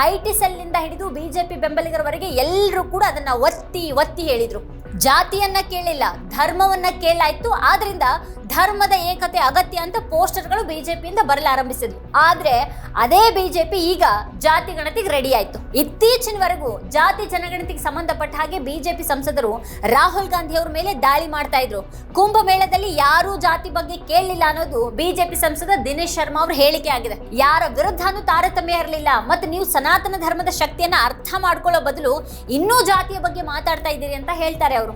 ಐ ಟಿ ಸೆಲ್ನಿಂದ ಹಿಡಿದು ಬಿಜೆಪಿ ಬೆಂಬಲಿಗರವರೆಗೆ ಎಲ್ಲರೂ ಕೂಡ ಅದನ್ನ ಒತ್ತಿ ಒತ್ತಿ ಹೇಳಿದ್ರು. ಜಾತಿಯನ್ನ ಕೇಳಿಲ್ಲ, ಧರ್ಮವನ್ನ ಕೇಳಾಯ್ತು ಆದ್ರಿಂದ ಧರ್ಮದ ಏಕತೆ ಅಗತ್ಯ ಅಂತ ಪೋಸ್ಟರ್ಗಳು ಬಿಜೆಪಿಯಿಂದ ಬರಲಾರಂಭಿಸಿದ್ವು. ಆದ್ರೆ ಅದೇ ಬಿಜೆಪಿ ಈಗ ಜಾತಿ ಗಣತಿಗೆ ರೆಡಿ ಆಯ್ತು. ಇತ್ತೀಚಿನವರೆಗೂ ಜಾತಿ ಜನಗಣತಿಗೆ ಸಂಬಂಧಪಟ್ಟ ಹಾಗೆ ಬಿಜೆಪಿ ಸಂಸದರು ರಾಹುಲ್ ಗಾಂಧಿ ಅವರ ಮೇಲೆ ದಾಳಿ ಮಾಡ್ತಾ ಇದ್ರು. ಕುಂಭಮೇಳದಲ್ಲಿ ಯಾರೂ ಜಾತಿ ಬಗ್ಗೆ ಕೇಳಲಿಲ್ಲ ಅನ್ನೋದು ಬಿಜೆಪಿ ಸಂಸದ ದಿನೇಶ್ ಶರ್ಮಾ ಅವ್ರ ಹೇಳಿಕೆ ಆಗಿದೆ. ಯಾರ ವಿರುದ್ಧನೂ ತಾರತಮ್ಯ ಇರಲಿಲ್ಲ ಮತ್ತು ನೀವು ಸನಾತನ ಧರ್ಮದ ಶಕ್ತಿಯನ್ನ ಅರ್ಥ ಮಾಡ್ಕೊಳ್ಳೋ ಬದಲು ಇನ್ನೂ ಜಾತಿಯ ಬಗ್ಗೆ ಮಾತಾಡ್ತಾ ಇದ್ದೀರಿ ಅಂತ ಹೇಳ್ತಾರೆ ಅವರು.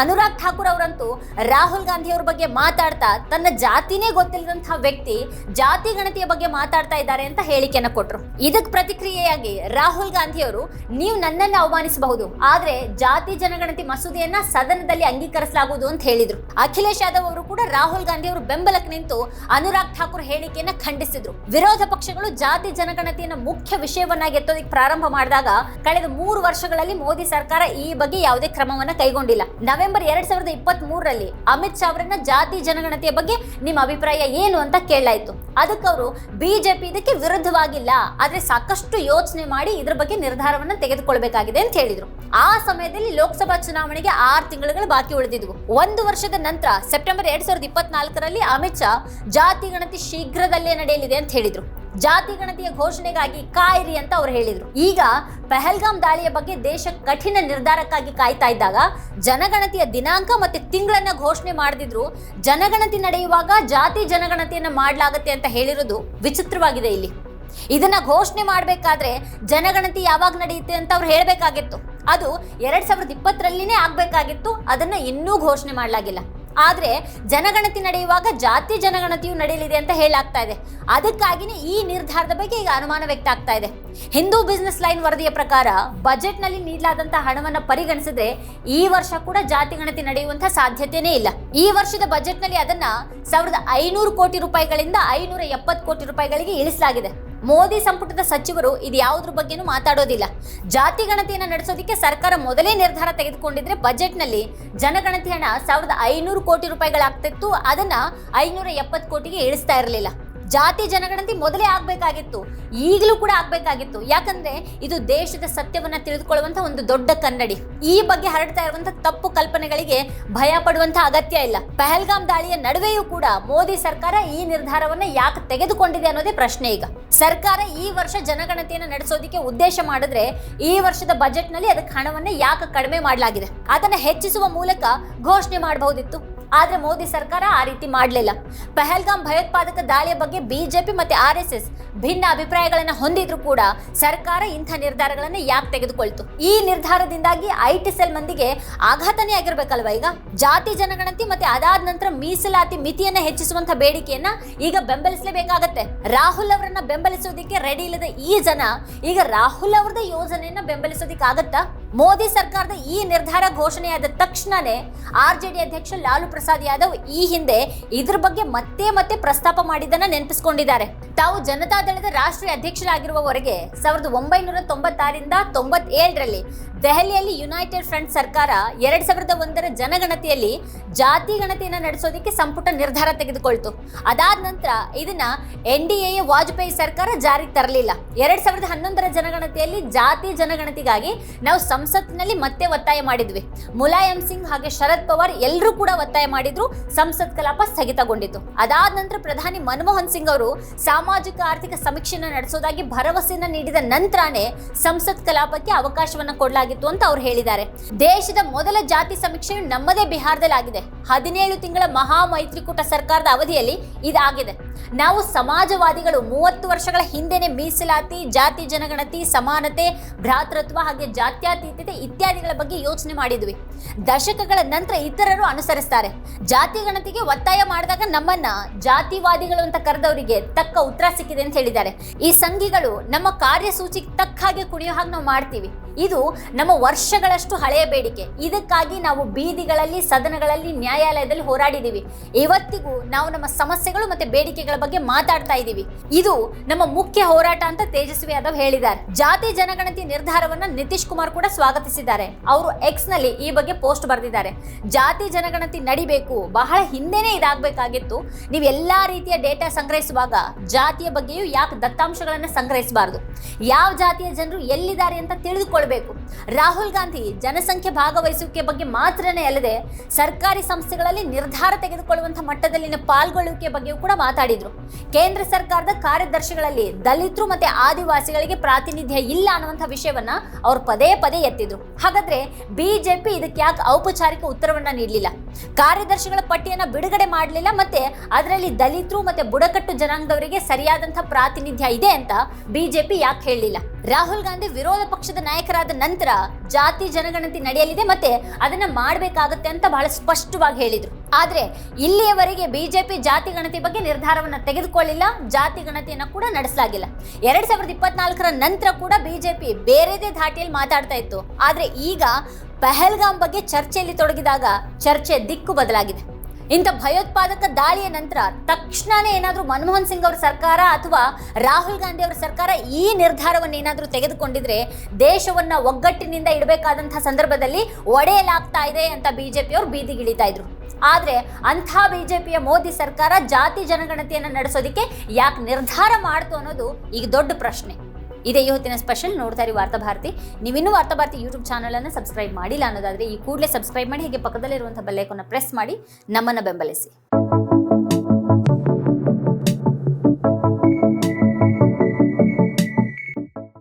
ಅನುರಾಗ್ ಠಾಕೂರ್ ಅವರಂತೂ ರಾಹುಲ್ ಗಾಂಧಿ ಅವ್ರ ಬಗ್ಗೆ ಮಾತಾಡ್ತಾ ತನ್ನ ಜಾತಿನೇ ಗೊತ್ತಿಲ್ಲದಂತಹ ವ್ಯಕ್ತಿ ಜಾತಿ ಗಣತಿಯ ಬಗ್ಗೆ ಮಾತಾಡ್ತಾ ಇದ್ದಾರೆ ಅಂತ ಹೇಳಿಕೆಯನ್ನ ಕೊಟ್ರು. ಇದಕ್ಕೆ ಪ್ರತಿಕ್ರಿಯೆಯಾಗಿ ರಾಹುಲ್ ಗಾಂಧಿ ಅವರು ನೀವು ನನ್ನನ್ನು ಅವಮಾನಿಸಬಹುದು, ಆದ್ರೆ ಜಾತಿ ಜನಗಣತಿ ಮಸೂದೆಯನ್ನ ಸದನದಲ್ಲಿ ಅಂಗೀಕರಿಸಲಾಗುವುದು ಅಂತ ಹೇಳಿದ್ರು. ಅಖಿಲೇಶ್ ಯಾದವ್ ಅವರು ಕೂಡ ರಾಹುಲ್ ಗಾಂಧಿ ಅವರು ಬೆಂಬಲಕ್ಕೆ ನಿಂತು ಅನುರಾಗ್ ಠಾಕೂರ್ ಹೇಳಿಕೆಯನ್ನ ಖಂಡಿಸಿದ್ರು. ವಿರೋಧ ಪಕ್ಷಗಳು ಜಾತಿ ಜನಗಣತಿಯನ್ನ ಮುಖ್ಯ ವಿಷಯವನ್ನಾಗಿ ಎತ್ತೋದಕ್ಕೆ ಪ್ರಾರಂಭ ಮಾಡಿದಾಗ ಕಳೆದ ಮೂರು ವರ್ಷಗಳಲ್ಲಿ ಮೋದಿ ಸರ್ಕಾರ ಈ ಬಗ್ಗೆ ಯಾವುದೇ ಕ್ರಮವನ್ನ ಕೈಗೊಂಡಿಲ್ಲ. ನವೆಂಬರ್ ಎರಡ್ ಸಾವಿರದ ಇಪ್ಪತ್ತ್ ಮೂರರಲ್ಲಿ ಅಮಿತ್ ಶಾ ಅವರನ್ನ ಜಾತಿ ಜನಗಣತಿಯ ಬಗ್ಗೆ ನಿಮ್ಮ ಅಭಿಪ್ರಾಯ ಏನು ಅಂತ ಕೇಳಲಾಯಿತು. ಅದಕ್ಕೆ ಅವರು ಬಿಜೆಪಿ ಇದಕ್ಕೆ ವಿರುದ್ಧವಾಗಿಲ್ಲ. ಆದರೆ ಸಾಕಷ್ಟು ಯೋಚನೆ ಮಾಡಿ ಇದ್ರ ಬಗ್ಗೆ ನಿರ್ಧಾರವನ್ನು ತೆಗೆದುಕೊಳ್ಬೇಕಾಗಿದೆ ಅಂತ ಹೇಳಿದ್ರು. ಆ ಸಮಯದಲ್ಲಿ ಲೋಕಸಭಾ ಚುನಾವಣೆಗೆ ಆರು ತಿಂಗಳುಗಳು ಬಾಕಿ ಉಳಿದಿದ್ವು. ಒಂದು ವರ್ಷದ ನಂತರ ಸೆಪ್ಟೆಂಬರ್ ಎರಡ್ ಸಾವಿರದ ಇಪ್ಪತ್ನಾಲ್ಕರಲ್ಲಿ ಅಮಿತ್ ಶಾ ಜಾತಿ ಗಣತಿ ಶೀಘ್ರದಲ್ಲೇ ನಡೆಯಲಿದೆ ಅಂತ ಹೇಳಿದ್ರು. ಜಾತಿ ಗಣತಿಯ ಘೋಷಣೆಗಾಗಿ ಕಾಯಿರಿ ಅಂತ ಅವ್ರು ಹೇಳಿದ್ರು. ಈಗ ಪೆಹಲ್ಗಾಮ್ ದಾಳಿಯ ಬಗ್ಗೆ ದೇಶ ಕಠಿಣ ನಿರ್ಧಾರಕ್ಕಾಗಿ ಕಾಯ್ತಾ ಇದ್ದಾಗ ಜನಗಣತಿಯ ದಿನಾಂಕ ಮತ್ತೆ ತಿಂಗಳನ್ನ ಘೋಷಣೆ ಮಾಡಿದ್ರು ಜನಗಣತಿ ನಡೆಯುವಾಗ ಜಾತಿ ಜನಗಣತಿಯನ್ನ ಮಾಡಲಾಗತ್ತೆ ಅಂತ ಹೇಳಿರೋದು ವಿಚಿತ್ರವಾಗಿದೆ ಇಲ್ಲಿ. ಇದನ್ನ ಘೋಷಣೆ ಮಾಡಬೇಕಾದ್ರೆ ಜನಗಣತಿ ಯಾವಾಗ ನಡೆಯುತ್ತೆ ಅಂತ ಅವ್ರು ಹೇಳಬೇಕಾಗಿತ್ತು. ಅದು ಎರಡ್ ಸಾವಿರದ ಇಪ್ಪತ್ತರಲ್ಲಿನೇ ಆಗ್ಬೇಕಾಗಿತ್ತು, ಅದನ್ನ ಇನ್ನೂ ಘೋಷಣೆ ಮಾಡಲಾಗಿಲ್ಲ. ಆದ್ರೆ ಜನಗಣತಿ ನಡೆಯುವಾಗ ಜಾತಿ ಜನಗಣತಿಯು ನಡೆಯಲಿದೆ ಅಂತ ಹೇಳಾಗ್ತಾ ಇದೆ. ಅದಕ್ಕಾಗಿನೇ ಈ ನಿರ್ಧಾರದ ಬಗ್ಗೆ ಈಗ ಅನುಮಾನ ವ್ಯಕ್ತ ಆಗ್ತಾ ಇದೆ. ಹಿಂದೂ ಬಿಸ್ನೆಸ್ ಲೈನ್ ವರದಿಯ ಪ್ರಕಾರ ಬಜೆಟ್ನಲ್ಲಿ ನೀಡಲಾದಂತಹ ಹಣವನ್ನ ಪರಿಗಣಿಸಿದ್ರೆ ಈ ವರ್ಷ ಕೂಡ ಜಾತಿ ಗಣತಿ ನಡೆಯುವಂತಹ ಸಾಧ್ಯತೆನೇ ಇಲ್ಲ. ಈ ವರ್ಷದ ಬಜೆಟ್ನಲ್ಲಿ ಅದನ್ನ ಸಾವಿರದ ಐನೂರು ಕೋಟಿ ರೂಪಾಯಿಗಳಿಂದ ಐನೂರ ಎಪ್ಪತ್ತು ಕೋಟಿ ರೂಪಾಯಿಗಳಿಗೆ ಇಳಿಸಲಾಗಿದೆ. ಮೋದಿ ಸಂಪುಟದ ಸಚಿವರು ಇದು ಯಾವುದ್ರ ಬಗ್ಗೆನೂ ಮಾತಾಡೋದಿಲ್ಲ. ಜಾತಿ ಗಣತಿಯನ್ನು ನಡೆಸೋದಕ್ಕೆ ಸರ್ಕಾರ ಮೊದಲೇ ನಿರ್ಧಾರ ತೆಗೆದುಕೊಂಡಿದ್ರೆ ಬಜೆಟ್ನಲ್ಲಿ ಜನಗಣತಿ ಹಣ ಸಾವಿರದ ಐನೂರು ಕೋಟಿ ರೂಪಾಯಿಗಳಾಗ್ತಿತ್ತು. ಅದನ್ನ ಐನೂರ ಎಪ್ಪತ್ತು ಕೋಟಿಗೆ ಇಳಿಸ್ತಾ ಇರಲಿಲ್ಲ. ಜಾತಿ ಜನಗಣತಿ ಮೊದಲೇ ಆಗಬೇಕಾಗಿತ್ತು. ಈಗಲೂ ಕೂಡ ಆಗಬೇಕಾಗಿತ್ತು. ಯಾಕಂದ್ರೆ ಇದು ದೇಶದ ಸತ್ಯವನ್ನ ತಿಳಿದುಕೊಳ್ಳುವಂತ ಒಂದು ದೊಡ್ಡ ಕನ್ನಡಿ. ಈ ಬಗ್ಗೆ ಹರಡ್ತಾ ಇರುವಂತ ತಪ್ಪು ಕಲ್ಪನೆಗಳಿಗೆ ಭಯ ಅಗತ್ಯ ಇಲ್ಲ. ಪಹಲ್ಗಾಮ್ ದಾಳಿಯ ನಡುವೆಯೂ ಕೂಡ ಮೋದಿ ಸರ್ಕಾರ ಈ ನಿರ್ಧಾರವನ್ನ ಯಾಕೆ ತೆಗೆದುಕೊಂಡಿದೆ ಅನ್ನೋದೇ ಪ್ರಶ್ನೆ ಈಗ. ಸರ್ಕಾರ ಈ ವರ್ಷ ಜನಗಣತಿಯನ್ನು ನಡೆಸೋದಕ್ಕೆ ಉದ್ದೇಶ ಮಾಡಿದ್ರೆ ಈ ವರ್ಷದ ಬಜೆಟ್ನಲ್ಲಿ ಅದಕ್ಕೆ ಹಣವನ್ನ ಯಾಕೆ ಕಡಿಮೆ ಮಾಡಲಾಗಿದೆ? ಅದನ್ನ ಹೆಚ್ಚಿಸುವ ಮೂಲಕ ಘೋಷಣೆ ಮಾಡಬಹುದಿತ್ತು. ಆದ್ರೆ ಮೋದಿ ಸರ್ಕಾರ ಆ ರೀತಿ ಮಾಡಲಿಲ್ಲ. ಪಹಲ್ಗಾಮ್ ಭಯೋತ್ಪಾದಕ ದಾಳಿಯ ಬಗ್ಗೆ ಬಿಜೆಪಿ ಮತ್ತೆ ಆರ್ ಎಸ್ ಎಸ್ ಭಿನ್ನ ಅಭಿಪ್ರಾಯಗಳನ್ನ ಹೊಂದಿದ್ರು ಕೂಡ ಸರ್ಕಾರ ಇಂಥ ನಿರ್ಧಾರಗಳನ್ನ ಯಾಕೆ ತೆಗೆದುಕೊಳ್ತು? ಈ ನಿರ್ಧಾರದಿಂದಾಗಿ ಐ ಟಿ ಸೆಲ್ ಮಂದಿಗೆ ಆಘಾತನೇ ಆಗಿರ್ಬೇಕಲ್ವ ಈಗ? ಜಾತಿ ಜನಗಣತಿ ಮತ್ತೆ ಅದಾದ ನಂತರ ಮೀಸಲಾತಿ ಮಿತಿಯನ್ನ ಹೆಚ್ಚಿಸುವಂತ ಬೇಡಿಕೆಯನ್ನ ಈಗ ಬೆಂಬಲಿಸಲೇಬೇಕಾಗತ್ತೆ. ರಾಹುಲ್ ಅವರನ್ನ ಬೆಂಬಲಿಸೋದಿಕ್ಕೆ ರೆಡಿ ಇಲ್ಲದ ಈ ಜನ ಈಗ ರಾಹುಲ್ ಅವರದ ಯೋಜನೆಯನ್ನ ಬೆಂಬಲಿಸೋದಿಕ್ಕೆ ಆಗತ್ತಾ ಮೋದಿ ಸರ್ಕಾರದ ಈ ನಿರ್ಧಾರ ಘೋಷಣೆಯಾದ ತಕ್ಷಣನೇ ಆರ್ ಜೆ ಡಿ ಅಧ್ಯಕ್ಷ ಲಾಲು ಪ್ರಸಾದ್ ಯಾದವ್ ಈ ಹಿಂದೆ ಇದ್ರ ಬಗ್ಗೆ ಮತ್ತೆ ಮತ್ತೆ ಪ್ರಸ್ತಾಪ ಮಾಡಿದ್ದನ್ನ ನೆನಪಿಸಿಕೊಂಡಿದ್ದಾರೆ. ತಾವು ಜನತಾದಳದ ರಾಷ್ಟ್ರೀಯ ಅಧ್ಯಕ್ಷರಾಗಿರುವವರೆಗೆ ಸಾವಿರದ ಒಂಬೈನೂರ ತೊಂಬತ್ತಾರರಿಂದ ತೊಂಬತ್ತೇಳರಲ್ಲಿ ದೆಹಲಿಯಲ್ಲಿ ಯುನೈಟೆಡ್ ಫ್ರಂಟ್ ಸರ್ಕಾರ ಎರಡ್ ಸಾವಿರದ ಒಂದರ ಜನಗಣತಿಯಲ್ಲಿ ಜಾತಿ ಗಣತಿಯನ್ನು ನಡೆಸೋದಕ್ಕೆ ಸಂಪುಟ ನಿರ್ಧಾರ ತೆಗೆದುಕೊಳ್ತು. ಅದಾದ ನಂತರ ಇದನ್ನ ಎನ್ ಡಿ ಎ ವಾಜಪೇಯಿ ಸರ್ಕಾರ ಜಾರಿಗೆ ತರಲಿಲ್ಲ. ಎರಡ್ ಸಾವಿರದ ಹನ್ನೊಂದರ ಜನಗಣತಿಯಲ್ಲಿ ಜಾತಿ ಜನಗಣತಿಗಾಗಿ ನಾವು ಸಂಸತ್ನಲ್ಲಿ ಮತ್ತೆ ಒತ್ತಾಯ ಮಾಡಿದ್ವಿ. ಮುಲಾಯಂ ಸಿಂಗ್ ಹಾಗೆ ಶರದ್ ಪವಾರ್ ಎಲ್ಲರೂ ಕೂಡ ಒತ್ತಾಯ ಮಾಡಿದ್ರು. ಸಂಸತ್ ಕಲಾಪ ಸ್ಥಗಿತಗೊಂಡಿತು. ಅದಾದ ನಂತರ ಪ್ರಧಾನಿ ಮನಮೋಹನ್ ಸಿಂಗ್ ಅವರು ಸಾಮಾಜಿಕ ಆರ್ಥಿಕ ಸಮೀಕ್ಷೆಯನ್ನು ನಡೆಸೋದಾಗಿ ಭರವಸೆಯನ್ನು ನೀಡಿದ ನಂತರನೇ ಸಂಸತ್ ಕಲಾಪಕ್ಕೆ ಅವಕಾಶವನ್ನ ಕೊಡಲಾಗಿತ್ತು ಅಂತ ಅವ್ರು ಹೇಳಿದ್ದಾರೆ. ದೇಶದ ಮೊದಲ ಜಾತಿ ಸಮೀಕ್ಷೆಯು ನಮ್ಮದೇ ಬಿಹಾರದಲ್ಲಿ ಆಗಿದೆ ಹದಿನೇಳು ತಿಂಗಳ ಮಹಾ ಮೈತ್ರಿಕೂಟ ಸರ್ಕಾರದ ಅವಧಿಯಲ್ಲಿ ಇದಾಗಿದೆ. ನಾವು ಸಮಾಜವಾದಿಗಳು ಮೂವತ್ತು ವರ್ಷಗಳ ಹಿಂದೆನೆ ಮೀಸಲಾತಿ, ಜಾತಿ ಜನಗಣತಿ, ಸಮಾನತೆ, ಭ್ರಾತೃತ್ವ ಹಾಗೆ ಜಾತ್ಯತೀತತೆ ಇತ್ಯಾದಿಗಳ ಬಗ್ಗೆ ಯೋಚನೆ ಮಾಡಿದ್ವಿ. ದಶಕಗಳ ನಂತರ ಇತರರು ಅನುಸರಿಸ್ತಾರೆ. ಜಾತಿ ಗಣತಿಗೆ ಒತ್ತಾಯ ಮಾಡಿದಾಗ ನಮ್ಮನ್ನ ಜಾತಿವಾದಿಗಳು ಅಂತ ಕರೆದವರಿಗೆ ತಕ್ಕ ಉತ್ತರ ಸಿಕ್ಕಿದೆ ಅಂತ ಹೇಳಿದ್ದಾರೆ. ಈ ಸಂಘಿಗಳು ನಮ್ಮ ಕಾರ್ಯಸೂಚಿಗೆ ತಕ್ಕ ಹಾಗೆ ಕುಣಿಯೋ ಹಾಗೆ ನಾವು ಮಾಡ್ತೀವಿ. ಇದು ನಮ್ಮ ವರ್ಷಗಳಷ್ಟು ಹಳೆಯ ಬೇಡಿಕೆ. ಇದಕ್ಕಾಗಿ ನಾವು ಬೀದಿಗಳಲ್ಲಿ, ಸದನಗಳಲ್ಲಿ, ನ್ಯಾಯಾಲಯದಲ್ಲಿ ಹೋರಾಡಿದ್ದೀವಿ ಇವತ್ತಿಗೂ ನಾವು ನಮ್ಮ ಸಮಸ್ಯೆಗಳು ಮತ್ತೆ ಬೇಡಿಕೆಗಳ ಬಗ್ಗೆ ಮಾತಾಡ್ತಾ ಇದ್ದೀವಿ ಇದು ನಮ್ಮ ಮುಖ್ಯ ಹೋರಾಟ ಅಂತ ತೇಜಸ್ವಿ ಯಾದವ್ ಹೇಳಿದ್ದಾರೆ. ಜಾತಿ ಜನಗಣತಿ ನಿರ್ಧಾರವನ್ನ ನಿತೀಶ್ ಕುಮಾರ್ ಕೂಡ ಸ್ವಾಗತಿಸಿದ್ದಾರೆ. ಅವರು ಎಕ್ಸ್ನಲ್ಲಿ ಈ ಬಗ್ಗೆ ಪೋಸ್ಟ್ ಬರೆದಿದ್ದಾರೆ. ಜಾತಿ ಜನಗಣತಿ ನಡಿಬೇಕು, ಬಹಳ ಹಿಂದೆನೇ ಇದಾಗಬೇಕಾಗಿತ್ತು. ನೀವು ಎಲ್ಲಾ ರೀತಿಯ ಡೇಟಾ ಸಂಗ್ರಹಿಸುವಾಗ ಜಾತಿಯ ಬಗ್ಗೆಯೂ ಯಾಕೆ ದತ್ತಾಂಶಗಳನ್ನ ಸಂಗ್ರಹಿಸಬಾರದು? ಯಾವ ಜಾತಿಯ ಜನರು ಎಲ್ಲಿದ್ದಾರೆ ಅಂತ ತಿಳಿದುಕೊಳ್ಬೇಕು ರಾಹುಲ್ ಗಾಂಧಿ ಜನಸಂಖ್ಯೆ ಭಾಗವಹಿಸುವಿಕೆ ಬಗ್ಗೆ ಮಾತ್ರನೇ ಅಲ್ಲದೆ ಸರ್ಕಾರಿ ಸಂಸ್ಥೆಗಳಲ್ಲಿ ನಿರ್ಧಾರ ತೆಗೆದುಕೊಳ್ಳುವಂತಹ ಮಟ್ಟದಲ್ಲಿನ ಪಾಲ್ಗೊಳ್ಳುವಿಕೆ ಬಗ್ಗೆಯೂ ಕೂಡ ಮಾತಾಡಿದ್ರು. ಕೇಂದ್ರ ಸರ್ಕಾರದ ಕಾರ್ಯದರ್ಶಿಗಳಲ್ಲಿ ದಲಿತರು ಮತ್ತೆ ಆದಿವಾಸಿಗಳಿಗೆ ಪ್ರಾತಿನಿಧ್ಯ ಇಲ್ಲ ಅನ್ನುವಂಥ ವಿಷಯವನ್ನ ಅವರು ಪದೇ ಪದೇ ಎತ್ತಿದ್ರು. ಹಾಗಾದ್ರೆ ಬಿಜೆಪಿ ಇದಕ್ಕೆ ಯಾಕೆ ಔಪಚಾರಿಕ ಉತ್ತರವನ್ನ ನೀಡಲಿಲ್ಲ? ಕಾರ್ಯದರ್ಶಿಗಳ ಪಟ್ಟಿಯನ್ನ ಬಿಡುಗಡೆ ಮಾಡಲಿಲ್ಲ ಮತ್ತೆ ಅದರಲ್ಲಿ ದಲಿತರು ಮತ್ತೆ ಬುಡಕಟ್ಟು ಜನಾಂಗದವರಿಗೆ ಸರಿಯಾದಂತಹ ಪ್ರಾತಿನಿಧ್ಯ ಇದೆ ಅಂತ ಬಿಜೆಪಿ ಯಾಕೆ ಹೇಳಲಿಲ್ಲ? ರಾಹುಲ್ ಗಾಂಧಿ ವಿರೋಧ ಪಕ್ಷದ ನಾಯಕರಾದ ನಂತರ ಜಾತಿ ಜನಗಣತಿ ನಡೆಯಲಿದೆ ಮತ್ತೆ ಅದನ್ನ ಮಾಡಬೇಕಾಗುತ್ತೆ ಅಂತ ಬಹಳ ಸ್ಪಷ್ಟವಾಗಿ ಹೇಳಿದ್ರು. ಆದ್ರೆ ಇಲ್ಲಿಯವರೆಗೆ ಬಿಜೆಪಿ ಜಾತಿ ಗಣತಿ ಬಗ್ಗೆ ನಿರ್ಧಾರವನ್ನ ತೆಗೆದುಕೊಳ್ಳಿಲ್ಲ, ಜಾತಿ ಗಣತಿಯನ್ನ ಕೂಡ ನಡೆಸಲಾಗಿಲ್ಲ. ಎರಡ್ ಸಾವಿರದ ಇಪ್ಪತ್ನಾಲ್ಕರ ನಂತರ ಕೂಡ ಬಿಜೆಪಿ ಬೇರೆದೇ ಧಾಟಿಯಲ್ಲಿ ಮಾತಾಡ್ತಾ ಇತ್ತು. ಆದ್ರೆ ಈಗ ಪಹಲ್ಗಾಮ್ ಬಗ್ಗೆ ಚರ್ಚೆಯಲ್ಲಿ ತೊಡಗಿದಾಗ ಚರ್ಚೆ ದಿಕ್ಕು ಬದಲಾಗಿದೆ. ಇಂಥ ಭಯೋತ್ಪಾದಕ ದಾಳಿಯ ನಂತರ ತಕ್ಷಣನೇ ಏನಾದರೂ ಮನಮೋಹನ್ ಸಿಂಗ್ ಅವರ ಸರ್ಕಾರ ಅಥವಾ ರಾಹುಲ್ ಗಾಂಧಿ ಅವರ ಸರ್ಕಾರ ಈ ನಿರ್ಧಾರವನ್ನು ಏನಾದರೂ ತೆಗೆದುಕೊಂಡಿದ್ರೆ ದೇಶವನ್ನು ಒಗ್ಗಟ್ಟಿನಿಂದ ಇಡಬೇಕಾದಂಥ ಸಂದರ್ಭದಲ್ಲಿ ಒಡೆಯಲಾಗ್ತಾ ಇದೆ ಅಂತ ಬಿ ಜೆ ಪಿಯವರು ಬೀದಿಗಿಳಿತಾ ಇದ್ರು. ಆದರೆ ಅಂಥ ಬಿ ಜೆ ಪಿಯ ಮೋದಿ ಸರ್ಕಾರ ಜಾತಿ ಜನಗಣತಿಯನ್ನು ನಡೆಸೋದಕ್ಕೆ ಯಾಕೆ ನಿರ್ಧಾರ ಮಾಡ್ತು ಅನ್ನೋದು ಈಗ ದೊಡ್ಡ ಪ್ರಶ್ನೆ. ಇದೇ ಇವತ್ತಿನ ಸ್ಪೆಷಲ್ ನೋಡ್ತಾ ಇರಿ ವಾರ್ತಾ ಭಾರತಿ. ನೀವಿನ್ನೂ ವಾರ್ತಾ ಭಾರತಿ ಯೂಟ್ಯೂಬ್ ಚಾನಲನ್ನು ಸಬ್ಸ್ಕ್ರೈಬ್ ಮಾಡಿಲ್ಲ ಅನ್ನೋದಾದ್ರೆ ಈ ಕೂಡಲೇ ಸಬ್ಸ್ಕ್ರೈಬ್ ಮಾಡಿ, ಹಾಗೆ ಪಕ್ಕದಲ್ಲಿರುವಂತಹ ಬೆಲ್ಲೈಕನ್ನ ಪ್ರೆಸ್ ಮಾಡಿ, ನಮ್ಮನ್ನು ಬೆಂಬಲಿಸಿ.